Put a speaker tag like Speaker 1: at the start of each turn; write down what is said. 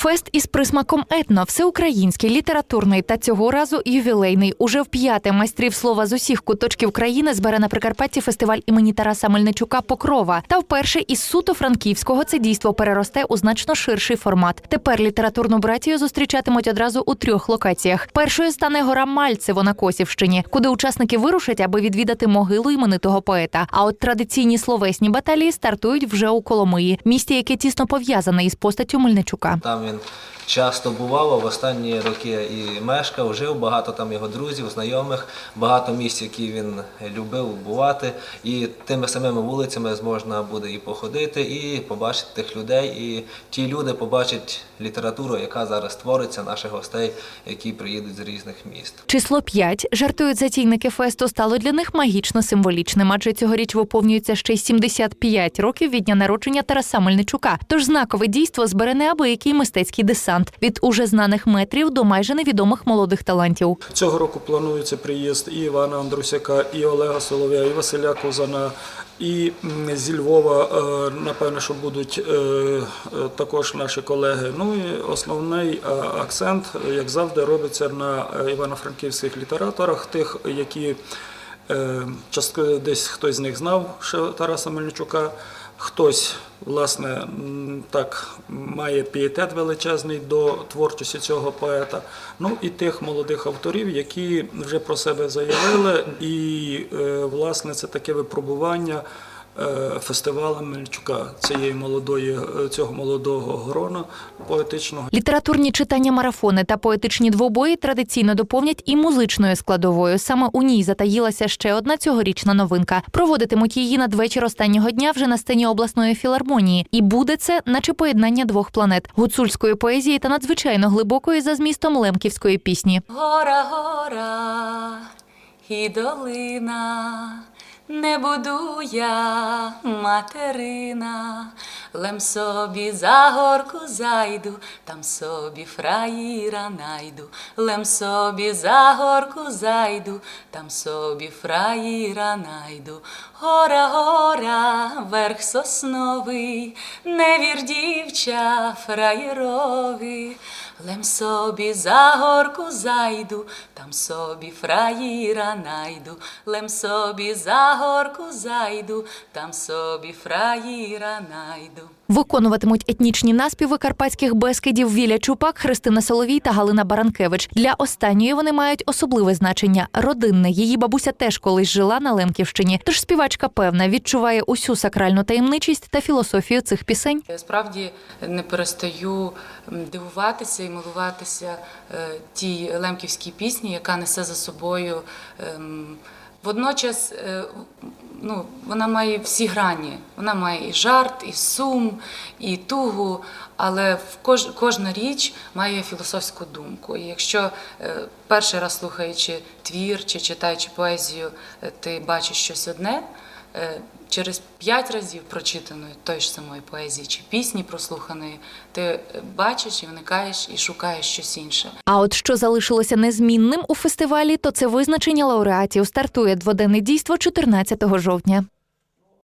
Speaker 1: Фест із присмаком етно, всеукраїнський, літературний та цього разу ювілейний. Уже в п'яте майстрів слова з усіх куточків країни збере на Прикарпатті фестиваль імені Тараса Мельничука Покрова. Та вперше із суто франківського це дійство переросте у значно ширший формат. Тепер літературну братію зустрічатимуть одразу у трьох локаціях. Першою стане гора Мальцево на Косівщині, куди учасники вирушать, аби відвідати могилу іменитого поета. А от традиційні словесні баталії стартують вже у Коломиї, місті, яке тісно пов'язане із постаттю Мельничука.
Speaker 2: Він часто бував, в останні роки і мешкав, жив, багато там його друзів, знайомих, багато місць, які він любив бувати. І тими самими вулицями можна буде і походити, і побачити тих людей. І ті люди побачать літературу, яка зараз твориться, наших гостей, які приїдуть з різних міст.
Speaker 1: Число 5, жартують затійники фесту, стало для них магічно символічним, адже цьогоріч виповнюється ще й 75 років від дня народження Тараса Мельничука. Тож знакове дійство збере неабиякий мистецький десант від уже знаних метрів до майже невідомих молодих талантів.
Speaker 3: Цього року планується приїзд і Івана Андрусяка, і Олега Солов'я, і Василя Козана, і зі Львова, е, напевно, що будуть е, е, також наші колеги. Ну і основний акцент, як завжди, робиться на івано-франківських літераторах, тих, які частково десь хтось з них знав ще Тараса Мельничука. Хтось, власне, так має пієтет величезний до творчості цього поета. Ну і тих молодих авторів, які вже про себе заявили, і е, власне це таке випробування е, фестивалу Мельчука, цієї молодої, е, цього молодого грона поетичного.
Speaker 1: Літературні читання марафони та поетичні двобої традиційно доповнять і музичною складовою. Саме у ній затаїлася ще одна цьогорічна новинка. Проводитимуть її надвечір останнього дня вже на сцені обласної філармонії. І буде це, наче поєднання двох планет гуцульської поезії та надзвичайно глибокої за змістом лемківської пісні.
Speaker 4: Гора, гора і долина, не буду я материна, лем собі за горку зайду, там собі фраїра найду, лем собі за горку зайду, там собі фраїра найду. Гора, гора, верх сосновий, не вір дівча фраєрові. Лем собі за горку зайду, там собі фраїра найду, лем собі за горку зайду, там собі фраїра найду.
Speaker 1: Виконуватимуть етнічні наспіви карпатських бескидів Віля Чупак, Христина Соловій та Галина Баранкевич. Для останньої вони мають особливе значення родинне. Її бабуся теж колись жила на Лемківщині. Тож співачка певна відчуває усю сакральну таємничість та філософію цих пісень.
Speaker 4: Я справді не перестаю дивуватися і милуватися е, тій лемківській пісні, яка несе за собою. Водночас е, ну, вона має всі грані. Вона має і жарт, і сум, і тугу, але в кож, кожна річ має філософську думку. І якщо е, перший раз слухаючи твір чи читаючи поезію, е, ти бачиш щось одне, через п'ять разів прочитаної тої ж самої поезії чи пісні прослуханої, ти е, бачиш і вникаєш і шукаєш щось інше.
Speaker 1: А от що залишилося незмінним у фестивалі, то це визначення лауреатів. Стартує дводенне дійство 14 жовтня.